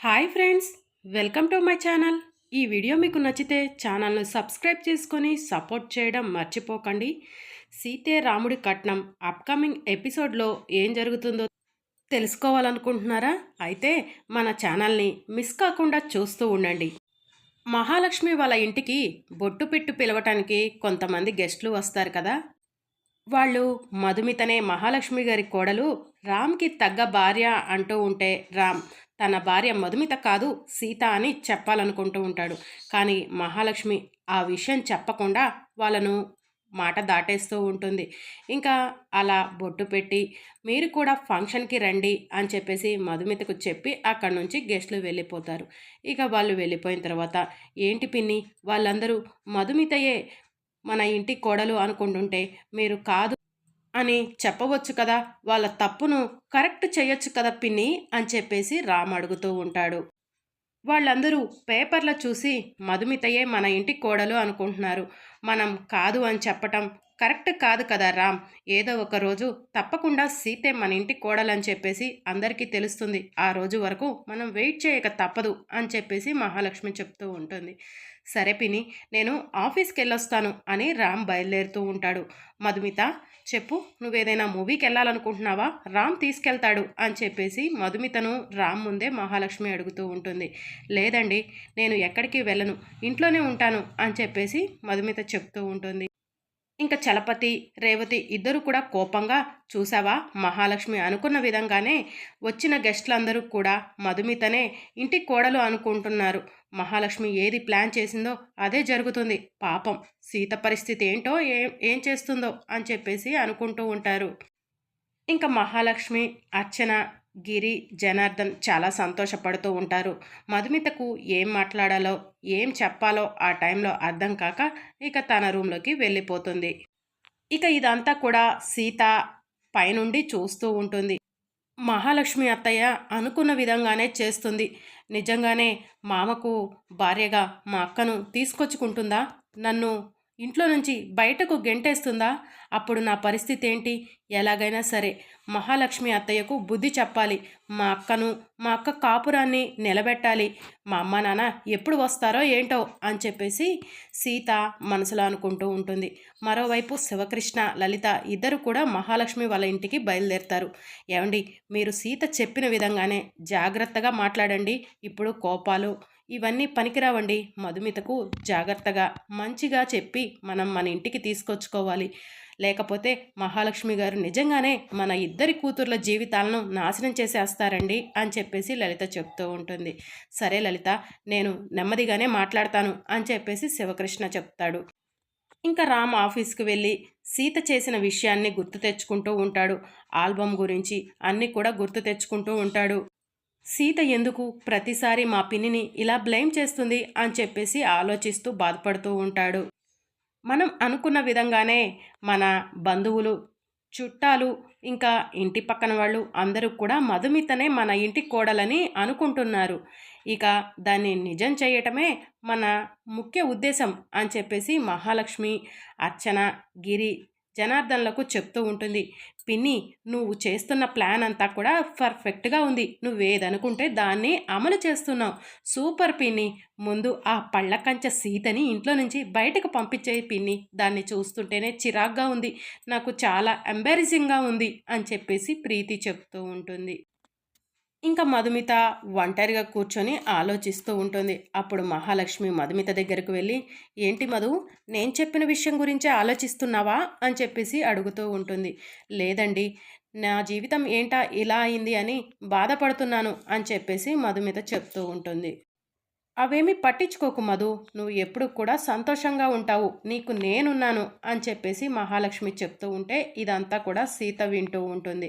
Hi friends welcome to my channel. ఈ video మీకు నచ్చితే ఛానల్ను సబ్స్క్రైబ్ చేసుకొని సపోర్ట్ చేయడం మర్చిపోకండి. సీతే రాముడి కట్నం అప్కమింగ్ ఎపిసోడ్లో ఏం జరుగుతుందో తెలుసుకోవాలనుకుంటున్నారా? అయితే మన ఛానల్ని మిస్ కాకుండా చూస్తూ ఉండండి. మహాలక్ష్మి వాళ్ళ ఇంటికి బొట్టు పెట్టు పిలవటానికి కొంతమంది గెస్ట్లు వస్తారు కదా? వాళ్ళు మధుమితనే మహాలక్ష్మి గారి కోడలు రామ్కి తగ్గ భార్య అంటూ ఉంటే రామ్ తన భార్య మధుమిత కాదు సీత అని చెప్పాలనుకుంటూ ఉంటాడు. కానీ మహాలక్ష్మి ఆ విషయం చెప్పకుండా వాళ్ళను మాట దాటేస్తూ ఉంటుంది. ఇంకా అలా బొట్టు పెట్టి మీరు కూడా ఫంక్షన్కి రండి అని చెప్పేసి మధుమితకు చెప్పి అక్కడి నుంచి గెస్ట్లు వెళ్ళిపోతారు. ఇక వాళ్ళు వెళ్ళిపోయిన తర్వాత ఏంటి పిన్ని వాళ్ళందరూ మధుమితయే మన ఇంటి కోడలు అనుకుంటుంటే మీరు కాదు అని చెప్పవచ్చు కదా. వాళ్ళ తప్పును కరెక్ట్ చేయొచ్చు కదా పిన్ని అని చెప్పేసి రామ్ అడుగుతూ ఉంటాడు. వాళ్ళందరూ పేపర్లో చూసి మధుమితయే మన ఇంటి కోడలు అనుకుంటున్నారు. మనం కాదు అని చెప్పటం కరెక్ట్ కాదు కదా రామ్. ఏదో ఒక రోజు తప్పకుండా సీతే మన ఇంటి కోడలని చెప్పేసి అందరికీ తెలుస్తుంది. ఆ రోజు వరకు మనం వెయిట్ చేయక తప్పదు అని చెప్పేసి మహాలక్ష్మి చెప్తూ ఉంటుంది. సరే పిని నేను ఆఫీస్కి వెళ్ళొస్తాను అని రామ్ బయలుదేరుతూ ఉంటాడు. మధుమిత చెప్పు నువ్వేదైనా మూవీకి వెళ్ళాలనుకుంటున్నావా రామ్ తీసుకెళ్తాడు అని చెప్పేసి మధుమితను రామ్ ముందే మహాలక్ష్మి అడుగుతూ ఉంటుంది. లేదండి నేను ఎక్కడికి వెళ్ళను ఇంట్లోనే ఉంటాను అని చెప్పేసి మధుమిత చెప్తూ ఉంటుంది. ఇంకా చలపతి రేవతి ఇద్దరు కూడా కోపంగా చూసావా మహాలక్ష్మి అనుకున్న విధంగానే వచ్చిన గెస్టులందరూ కూడా మధుమితనే ఇంటి కోడలు అనుకుంటున్నారు. మహాలక్ష్మి ఏది ప్లాన్ చేసిందో అదే జరుగుతుంది. పాపం సీత పరిస్థితి ఏంటో ఏం ఏం చేస్తుందో అని చెప్పేసి అనుకుంటూ ఉంటారు. ఇంకా మహాలక్ష్మి అర్చన గిరి జనార్దన్ చాలా సంతోషపడుతూ ఉంటారు. మధుమితకు ఏం మాట్లాడాలో ఏం చెప్పాలో ఆ టైంలో అర్థం కాక ఇక తన రూమ్లోకి వెళ్ళిపోతుంది. ఇక ఇదంతా కూడా సీత పైనుండి చూస్తూ ఉంటుంది. మహాలక్ష్మి అత్తయ్య అనుకున్న విధంగానే చేస్తుంది. నిజంగానే మామకు భార్యగా మా అక్కను తీసుకొచ్చుకుంటుందా? నన్ను ఇంట్లో నుంచి బయటకు గెంటేస్తుందా? అప్పుడు నా పరిస్థితి ఏంటి ఎలాగైనా సరే మహాలక్ష్మి అత్తయ్యకు బుద్ధి చెప్పాలి. మా అక్కను మా అక్క కాపురాన్ని నిలబెట్టాలి. మా అమ్మ నాన్న ఎప్పుడు వస్తారో ఏంటో అని చెప్పేసి సీత మనసులో అనుకుంటూ ఉంటుంది. మరోవైపు శివకృష్ణ లలిత ఇద్దరు కూడా మహాలక్ష్మి వాళ్ళ ఇంటికి బయలుదేరుతారు. ఏమండి మీరు సీత చెప్పిన విధంగానే జాగ్రత్తగా మాట్లాడండి. ఇప్పుడు కోపాలు ఇవన్నీ పనికిరావండి. మధుమితకు జాగ్రత్తగా మంచిగా చెప్పి మనం మన ఇంటికి తీసుకొచ్చుకోవాలి. లేకపోతే మహాలక్ష్మి గారు నిజంగానే మన ఇద్దరి కూతుర్ల జీవితాలను నాశనం చేసేస్తారండి అని చెప్పేసి లలిత చెప్తూ ఉంటుంది. సరే లలిత నేను నెమ్మదిగానే మాట్లాడతాను అని చెప్పేసి శివకృష్ణ చెప్తాడు. ఇంకా రామ్ ఆఫీస్కి వెళ్ళి సీత చేసిన విషయాన్ని గుర్తు తెచ్చుకుంటూ ఉంటాడు. ఆల్బమ్ గురించి అన్నీ కూడా గుర్తు తెచ్చుకుంటూ ఉంటాడు. సీత ఎందుకు ప్రతిసారి మా పిన్నిని ఇలా బ్లేమ్ చేస్తుంది అని చెప్పేసి ఆలోచిస్తూ బాధపడుతూ ఉంటాడు. మనం అనుకున్న విధంగానే మన బంధువులు చుట్టాలు ఇంకా ఇంటి పక్కన వాళ్ళు అందరూ కూడా మధుమితనే మన ఇంటి కోడలని అనుకుంటున్నారు. ఇక దాన్ని నిజం చేయటమే మన ముఖ్య ఉద్దేశం అని చెప్పేసి మహాలక్ష్మి అర్చన గిరి జనార్దన్లకు చెప్తూ ఉంటుంది పిన్ని నువ్వు చేస్తున్న ప్లాన్ అంతా కూడా పర్ఫెక్ట్గా ఉంది. నువ్వేదనుకుంటే దాన్ని అమలు చేస్తున్నావు. సూపర్ పిన్ని. ముందు ఆ పళ్ళ కంచె సీతని ఇంట్లో నుంచి బయటకు పంపించే పిన్ని. దాన్ని చూస్తుంటేనే చిరాగ్గా ఉంది. నాకు చాలా ఎంబారసింగ్గా ఉంది అని చెప్పేసి ప్రీతి చెప్తూ ఉంటుంది. ఇంకా మధుమిత ఒంటరిగా కూర్చొని ఆలోచిస్తూ ఉంటుంది. అప్పుడు మహాలక్ష్మి మధుమిత దగ్గరకు వెళ్ళి ఏంటి మధు నేను చెప్పిన విషయం గురించే ఆలోచిస్తున్నావా? అని చెప్పేసి అడుగుతూ ఉంటుంది. లేదండి నా జీవితం ఏంటా ఇలా అయింది అని బాధపడుతున్నాను అని చెప్పేసి మధుమిత చెప్తూ ఉంటుంది. అవేమీ పట్టించుకోకు మధు నువ్వు ఎప్పుడు కూడా సంతోషంగా ఉంటావు. నీకు నేనున్నాను అని చెప్పేసి మహాలక్ష్మి చెప్తూ ఉంటే ఇదంతా కూడా సీత వింటూ ఉంటుంది.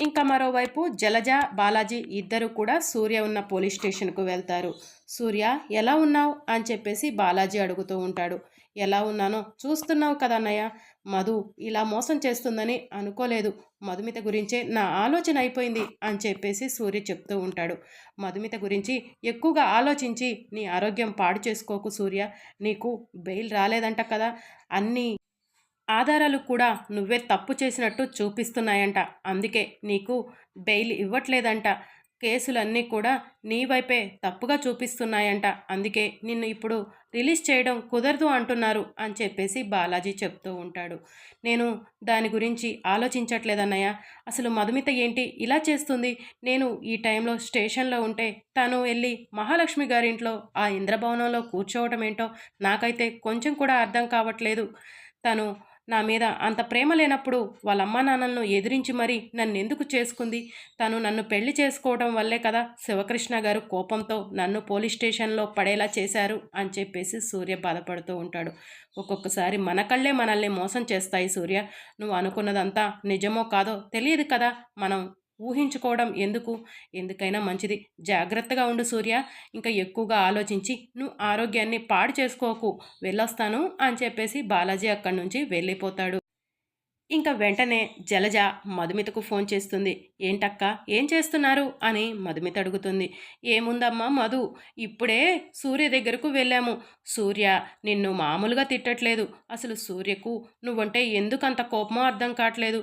ఇంకా మరోవైపు జలజ బాలాజీ ఇద్దరు కూడా సూర్య ఉన్న పోలీస్ స్టేషన్కు వెళ్తారు. సూర్య ఎలా ఉన్నావు? అని చెప్పేసి బాలాజీ అడుగుతూ ఉంటాడు. ఎలా ఉన్నానో చూస్తున్నావు కదన్నయ్య మధు ఇలా మోసం చేస్తుందని అనుకోలేదు. మధుమిత గురించే నా ఆలోచన అయిపోయింది అని చెప్పేసి సూర్య చెప్తూ ఉంటాడు. మధుమిత గురించి ఎక్కువగా ఆలోచించి నీ ఆరోగ్యం పాడు చేసుకోకు సూర్య. నీకు బెయిల్ రాలేదంట కదా. అన్నీ ఆధారాలు కూడా నువ్వే తప్పు చేసినట్టు చూపిస్తున్నాయంట. అందుకే నీకు బెయిల్ ఇవ్వట్లేదంట. కేసులన్నీ కూడా నీ వైపే తప్పుగా చూపిస్తున్నాయంట. అందుకే నిన్ను ఇప్పుడు రిలీజ్ చేయడం కుదరదు అంటున్నారు అని చెప్పేసి బాలాజీ చెప్తూ ఉంటాడు. నేను దాని గురించి ఆలోచించట్లేదన్నయ్య. అసలు మధుమిత ఏంటి? ఇలా చేస్తుంది. నేను ఈ టైంలో స్టేషన్లో ఉంటే తను వెళ్ళి మహాలక్ష్మి గారింట్లో ఆ ఇంద్రభవనంలో కూర్చోవడం ఏంటో నాకైతే కొంచెం కూడా అర్థం కావట్లేదు. తను నా మీద అంత ప్రేమ లేనప్పుడు వాళ్ళ అమ్మా నాన్నలను ఎదిరించి మరీ నన్ను ఎందుకు చేసుకుంది? తను నన్ను పెళ్ళి చేసుకోవడం వల్లే కదా శివకృష్ణ గారు కోపంతో నన్ను పోలీస్ స్టేషన్లో పడేలా చేశారు అని చెప్పేసి సూర్య బాధపడుతూ ఉంటాడు. ఒక్కొక్కసారి మన కళ్ళే మనల్ని మోసం చేస్తాయి సూర్య. నువ్వు అనుకున్నదంతా నిజమో కాదో తెలియదు కదా మనం ఊహించుకోవడం ఎందుకు? ఎందుకైనా మంచిది. జాగ్రత్తగా ఉండు సూర్య. ఇంకా ఎక్కువగా ఆలోచించి నువ్వు ఆరోగ్యాన్ని పాడు చేసుకోకు వెళ్ళొస్తాను అని చెప్పేసి బాలాజీ అక్కడి నుంచి వెళ్ళిపోతాడు. ఇంకా వెంటనే జలజ మధుమితకు ఫోన్ చేస్తుంది. ఏంటక్క ఏం చేస్తున్నారు? అని మధుమిత అడుగుతుంది. ఏముందమ్మా మధు ఇప్పుడే సూర్య దగ్గరకు వెళ్ళాము. సూర్య నిన్ను మామూలుగా తిట్టట్లేదు. అసలు సూర్యకు నువ్వంటే ఎందుకు అంత కోపమో అర్థం కావట్లేదు.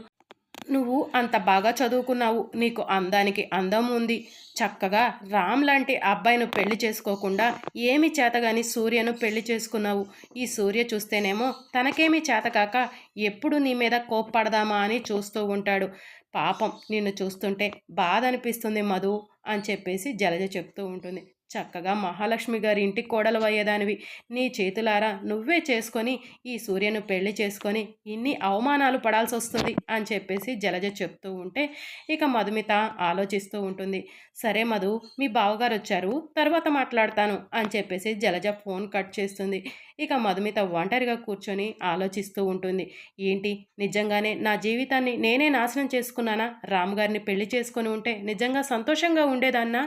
నువ్వు అంత బాగా చదువుకున్నావు. నీకు అందానికి అందం ఉంది. చక్కగా రామ్ లాంటి అబ్బాయిను పెళ్ళి చేసుకోకుండా ఏమి చేతగాని సూర్యను పెళ్ళి చేసుకున్నావు. ఈ సూర్య చూస్తేనేమో తనకేమీ చేతకాక ఎప్పుడు నీ మీద కోప్పడదామా అని చూస్తూ ఉంటాడు. పాపం నిన్ను చూస్తుంటే బాధ అనిపిస్తుంది మధు అని చెప్పేసి జలజ చెప్తూ ఉంటుంది. చక్కగా మహాలక్ష్మి గారి ఇంటి కోడలు అయ్యేదానివి. నీ చేతులారా నువ్వే చేసుకొని ఈ సూర్యను పెళ్ళి చేసుకొని ఇన్ని అవమానాలు పడాల్సి వస్తుంది అని చెప్పేసి జలజ చెప్తూ ఉంటే ఇక మధుమిత ఆలోచిస్తూ ఉంటుంది. సరే మధు మీ బావగారు వచ్చారు తర్వాత మాట్లాడతాను అని చెప్పేసి జలజ ఫోన్ కట్ చేస్తుంది. ఇక మధుమిత ఒంటరిగా కూర్చొని ఆలోచిస్తూ ఉంటుంది. ఏంటి? నిజంగానే నా జీవితాన్ని నేనే నాశనం చేసుకున్నానా? రామ్ గారిని పెళ్ళి చేసుకొని ఉంటే నిజంగా సంతోషంగా ఉండేదాన్నా?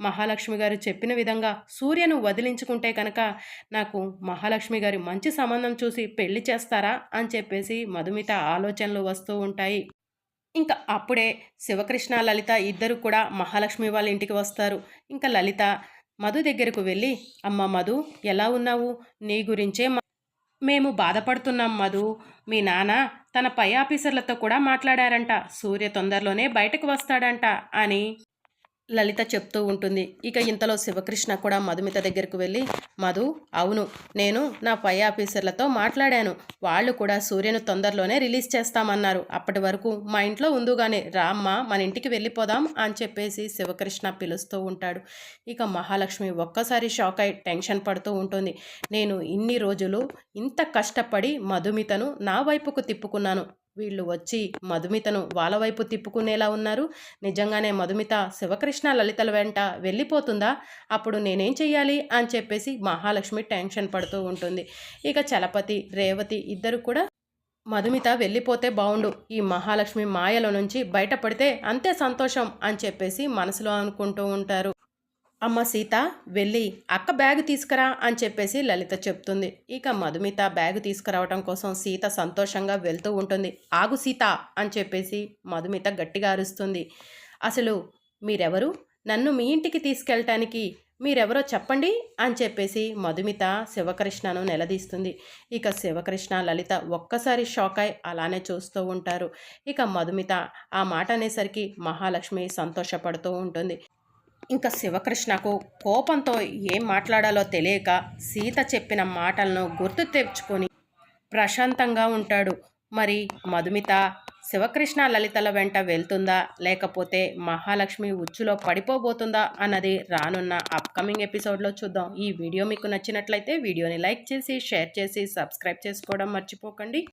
మహాలక్ష్మి గారు చెప్పిన విధంగా సూర్యను వదిలించుకుంటే కనుక నాకు మహాలక్ష్మి గారి మంచి సంబంధం చూసి పెళ్ళి చేస్తారా అని చెప్పేసి మధుమిత ఆలోచనలు వస్తూ ఉంటాయి. ఇంకా అప్పుడే శివకృష్ణ లలిత ఇద్దరు కూడా మహాలక్ష్మి వాళ్ళ ఇంటికి వస్తారు. ఇంకా లలిత మధు దగ్గరకు వెళ్ళి అమ్మ మధు ఎలా ఉన్నావు? నీ గురించే మేము బాధపడుతున్నాం మధు. మీ నాన్న తన పై ఆఫీసర్లతో కూడా మాట్లాడారంట. సూర్య తొందరలోనే బయటకు వస్తాడంట అని లలిత చెప్తూ ఉంటుంది. ఇక ఇంతలో శివకృష్ణ కూడా మధుమిత దగ్గరకు వెళ్ళి మధు అవును నేను నా పై ఆఫీసర్లతో మాట్లాడాను. వాళ్ళు కూడా సూర్యను తొందరలోనే రిలీజ్ చేస్తామన్నారు. అప్పటి వరకు మా ఇంట్లో ఉందుగానే రామ్మ మన ఇంటికి వెళ్ళిపోదాం అని చెప్పేసి శివకృష్ణ పిలుస్తూ ఉంటాడు. ఇక మహాలక్ష్మి ఒక్కసారి షాక్ అయి టెన్షన్ పడుతూ ఉంటుంది. నేను ఇన్ని రోజులు ఇంత కష్టపడి మధుమితను నా వైపుకు తిప్పుకున్నాను. వీళ్ళు వచ్చి మధుమితను వాళ్ళ వైపు తిప్పుకునేలా ఉన్నారు. నిజంగానే మధుమిత శివకృష్ణ లలితల వెంట వెళ్ళిపోతుందా? అప్పుడు నేనేం చెయ్యాలి? అని చెప్పేసి మహాలక్ష్మి టెన్షన్ పడుతూ ఉంటుంది. ఇక చలపతి రేవతి ఇద్దరు కూడా మధుమిత వెళ్ళిపోతే బాగుండు ఈ మహాలక్ష్మి మాయలో నుంచి బయటపడితే అంతే సంతోషం అని చెప్పేసి మనసులో అనుకుంటూ ఉంటారు. అమ్మ సీత వెళ్ళి అక్క బ్యాగ్ తీసుకురా అని చెప్పేసి లలిత చెప్తుంది. ఇక మధుమిత బ్యాగ్ తీసుకురావడం కోసం సీత సంతోషంగా వెళ్తూ ఉంటుంది. ఆగు సీత అని చెప్పేసి మధుమిత గట్టిగా అరుస్తుంది. అసలు మీరెవరు? నన్ను మీ ఇంటికి తీసుకెళ్ళటానికి మీరెవరో చెప్పండి అని చెప్పేసి మధుమిత శివకృష్ణను నిలదీస్తుంది. ఇక శివకృష్ణ లలిత ఒక్కసారి షాక్ అయి అలానే చూస్తూ ఉంటారు. ఇక మధుమిత ఆ మాట అనేసరికి మహాలక్ష్మి సంతోషపడుతూ ఉంటుంది. ఇంకా శివకృష్ణకు కోపంతో ఏం మాట్లాడాలో తెలియక సీత చెప్పిన మాటలను గుర్తు తెచ్చుకొని ప్రశాంతంగా ఉంటాడు. మరి మధుమిత శివకృష్ణ లలితల వెంట వెళ్తుందా? లేకపోతే మహాలక్ష్మి ఉచ్చులో పడిపోబోతుందా? అన్నది రానున్న అప్కమింగ్ ఎపిసోడ్లో చూద్దాం. ఈ వీడియో మీకు నచ్చినట్లయితే వీడియోని లైక్ చేసి షేర్ చేసి సబ్స్క్రైబ్ చేసుకోవడం మర్చిపోకండి.